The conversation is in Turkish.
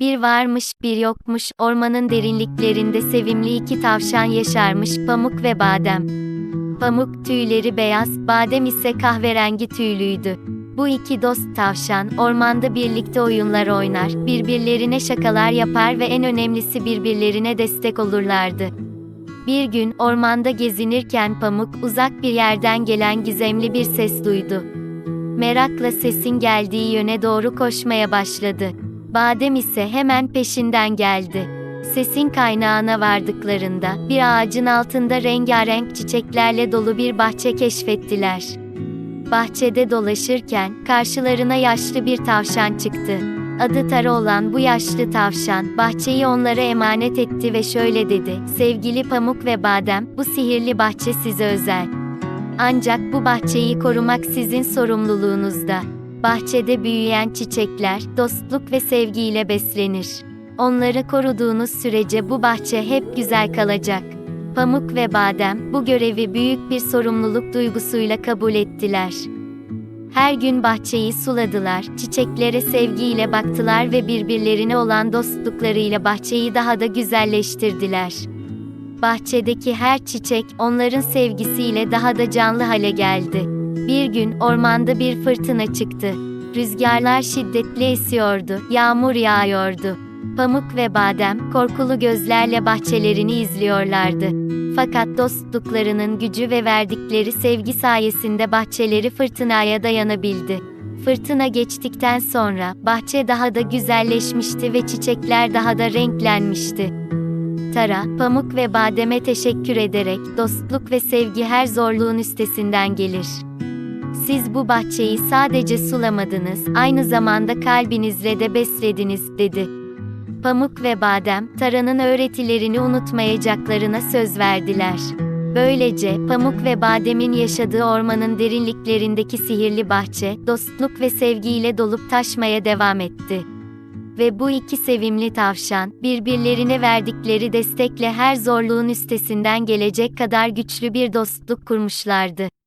Bir varmış, bir yokmuş, ormanın derinliklerinde sevimli iki tavşan yaşarmış, Pamuk ve Badem. Pamuk tüyleri beyaz, Badem ise kahverengi tüylüydü. Bu iki dost tavşan, ormanda birlikte oyunlar oynar, birbirlerine şakalar yapar ve en önemlisi birbirlerine destek olurlardı. Bir gün, ormanda gezinirken Pamuk, uzak bir yerden gelen gizemli bir ses duydu. Merakla sesin geldiği yöne doğru koşmaya başladı. Badem ise hemen peşinden geldi. Sesin kaynağına vardıklarında, bir ağacın altında rengarenk çiçeklerle dolu bir bahçe keşfettiler. Bahçede dolaşırken, karşılarına yaşlı bir tavşan çıktı. Adı Tara olan bu yaşlı tavşan, bahçeyi onlara emanet etti ve şöyle dedi, Sevgili Pamuk ve Badem, bu sihirli bahçe size özel. Ancak bu bahçeyi korumak sizin sorumluluğunuzda. Bahçede büyüyen çiçekler, dostluk ve sevgiyle beslenir. Onları koruduğunuz sürece bu bahçe hep güzel kalacak. Pamuk ve Badem, bu görevi büyük bir sorumluluk duygusuyla kabul ettiler. Her gün bahçeyi suladılar, çiçeklere sevgiyle baktılar ve birbirlerine olan dostluklarıyla bahçeyi daha da güzelleştirdiler. Bahçedeki her çiçek onların sevgisiyle daha da canlı hale geldi. Bir gün ormanda bir fırtına çıktı. Rüzgarlar şiddetli esiyordu, yağmur yağıyordu. Pamuk ve Badem korkulu gözlerle bahçelerini izliyorlardı. Fakat dostluklarının gücü ve verdikleri sevgi sayesinde bahçeleri fırtınaya dayanabildi. Fırtına geçtikten sonra bahçe daha da güzelleşmişti ve çiçekler daha da renklenmişti. Tara, Pamuk ve Badem'e teşekkür ederek, dostluk ve sevgi her zorluğun üstesinden gelir. Siz bu bahçeyi sadece sulamadınız, aynı zamanda kalbinizle de beslediniz, dedi. Pamuk ve Badem, Tara'nın öğretilerini unutmayacaklarına söz verdiler. Böylece, Pamuk ve Badem'in yaşadığı ormanın derinliklerindeki sihirli bahçe, dostluk ve sevgiyle dolup taşmaya devam etti. Ve bu iki sevimli tavşan, birbirlerine verdikleri destekle her zorluğun üstesinden gelecek kadar güçlü bir dostluk kurmuşlardı.